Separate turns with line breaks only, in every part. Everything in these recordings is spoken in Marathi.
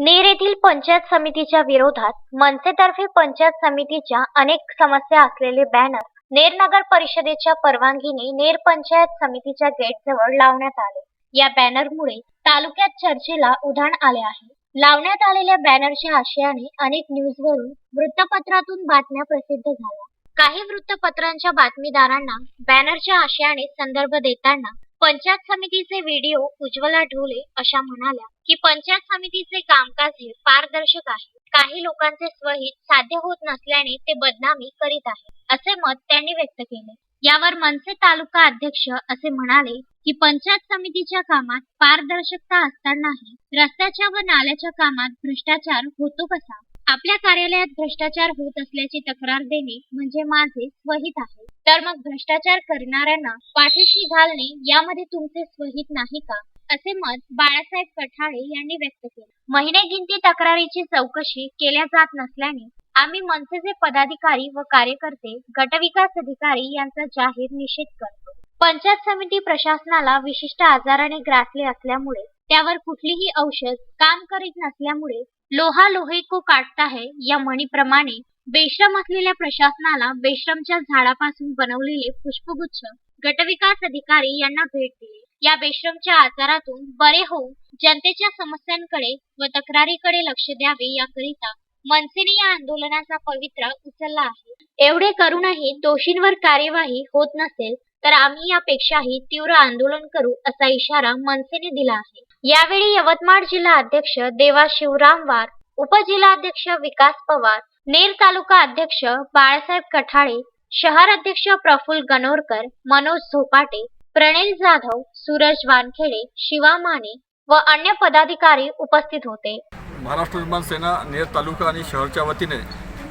नेर येथील पंचायत समितीच्या विरोधात मनसेतर्फे पंचायत समितीच्या अनेक समस्या असलेले बॅनर नेर नगर परिषदेच्या परवानगीने नेर पंचायत समितीच्या गेटजवळ लावण्यात आले. या बॅनरमुळे तालुक्यात चर्चेला उधाण आले आहे. लावण्यात आलेल्या बॅनरच्या आशयाने अनेक न्यूजवरून वृत्तपत्रातून बातम्या प्रसिद्ध झाल्या. काही वृत्तपत्रांच्या बातमीदारांना बॅनरच्या आशयाने संदर्भ देताना पंचायत समितीचे व्हिडिओ उज्ज्वला ढोले अशा म्हणाल्या की पंचायत समितीचे कामकाज हे पारदर्शक आहे काही लोकांचे स्वहित साध्य होत नसल्याने ते बदनामी करीत आहे असे मत त्यांनी व्यक्त केले. यावर मनसे तालुका अध्यक्ष असे म्हणाले की पंचायत समितीच्या कामात पारदर्शकता असतानाही रस्त्याच्या व नाल्याच्या कामात भ्रष्टाचार होतो कसा? आपल्या कार्यालयात भ्रष्टाचार होत असल्याची तक्रार देणे म्हणजे माझे स्वहित आहे. तर मग भ्रष्टाचार करणाऱ्यांना पाठीशी घालणे यामध्ये तुमचे स्वहित नाही का? असे मत बाळासाहेब कठाळे यांनी व्यक्त केले. महिने गिनती तक्रारीची चौकशी केल्या जात नसल्याने आम्ही मनसेचे पदाधिकारी व कार्यकर्ते गटविकास अधिकारी यांचा जाहीर निषेध करतो. पंचायत समिती प्रशासनाला विशिष्ट आजाराने ग्रासले असल्यामुळे त्यावर कुठलीही औषध काम करीत नसल्यामुळे लोहा लोहे को काटता है या म्हणीप्रमाणे बेश्रम असलेल्या प्रशासनाला बेश्रमच्या झाडापासून बनवलेले पुष्पगुच्छ गटविकास अधिकारी यांना भेट दिली. या बेश्रमच्या आजारातून बरे होऊन जनतेच्या समस्यांकडे व तक्रारीकडे लक्ष द्यावे याकरिता मनसेने या आंदोलनाचा पवित्रा उचलला आहे. एवढे करूनही दोषींवर कार्यवाही होत नसेल तर आम्ही यापेक्षाही तीव्र आंदोलन करू असा इशारा मनसेने दिला आहे. यावेळी यवतमाळ जिल्हा अध्यक्ष देवा शिवरामवार उपजिल्हाध्यक्ष विकास पवार नेर तालुका अध्यक्ष बाळासाहेब कठाळे शहर अध्यक्ष प्रफुल्ल गणोरकर मनोज झोपाटे प्रणिल जाधव सूरज वानखेडे शिवा माने व अन्य पदाधिकारी उपस्थित होते.
महाराष्ट्र विमान सेना नेर तालुका आणि शहरच्या वतीने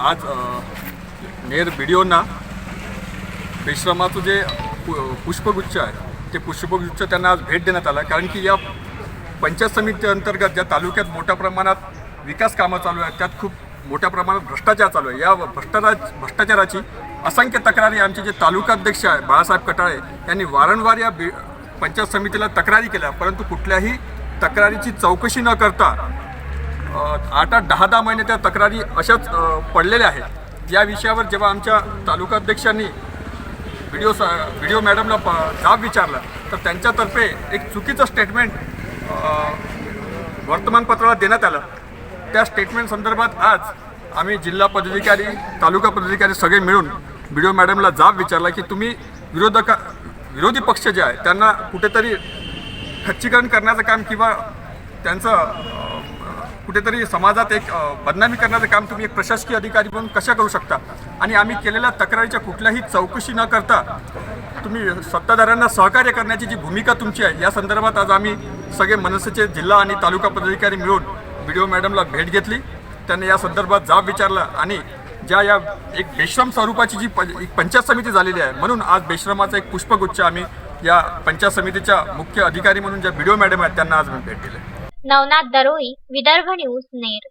आज नेर बीडीओना विश्रमाचं जे पु पुष्पगुच्छ आहे ते पुष्पगुच्छ त्यांना आज भेट देण्यात आला कारण की या पंचायत समिती अंतर्गत ज्या तालुक्यात मोठ्या प्रमाणात विकास कामं चालू आहेत त्यात खूप मोठ्या प्रमाणात भ्रष्टाचार चालू आहे. या भ्रष्टाचार भ्रष्टाचाराची असंख्य तक्रारी आमचे जे तालुकाध्यक्ष आहे बाळासाहेब कटाळे यांनी वारंवार या बि पंचायत समितीला तक्रारी केल्या परंतु कुठल्याही तक्रारीची चौकशी न करता आठ आठ दहा दहा महिने त्या तक्रारी अशाच पडलेल्या आहेत. या विषयावर जेव्हा आमच्या तालुकाध्यक्षांनी व्हिडिओ सा व्हिडिओ मॅडमला प जाब विचारला तर त्यांच्यातर्फे एक चुकीचं स्टेटमेंट वर्तमानपत्राला देण्यात आलं. त्या स्टेटमेंट संदर्भात आज आम्ही जिल्हा पदाधिकारी तालुका पदाधिकारी सगळे मिळून बी ओ मॅडमला जाब विचारला की तुम्ही विरोधका विरोधी पक्ष जे आहे त्यांना कुठेतरी खच्चीकरण करण्याचं काम किंवा त्यांचं कुठेतरी समाजात एक बदनामी करण्याचं काम तुम्ही एक प्रशासकीय अधिकारी म्हणून कशा करू शकता? आणि आम्ही केलेल्या तक्रारीच्या कुठल्याही चौकशी न करता तुम्ही सत्ताधाऱ्यांना सहकार्य करण्याची जी भूमिका तुमची आहे या संदर्भात आज आम्ही सगळे मनसेचे जिल्हा आणि तालुका पदाधिकारी मिळून व्हिडिओ मॅडमला भेट घेतली. त्यांनी या संदर्भात जाब विचारला आणि ज्या या एक बेश्रम स्वरूपाची जी एक पंचायत समिती झालेली आहे म्हणून आज बेश्रमाचा एक पुष्पगुच्छ आम्ही या पंचायत समितीच्या मुख्य अधिकारी म्हणून ज्या व्हिडिओ मॅडम आहेत त्यांना आज मी भेट दिली.
नवनाथ दरोई विदर्भ न्यूज नेर.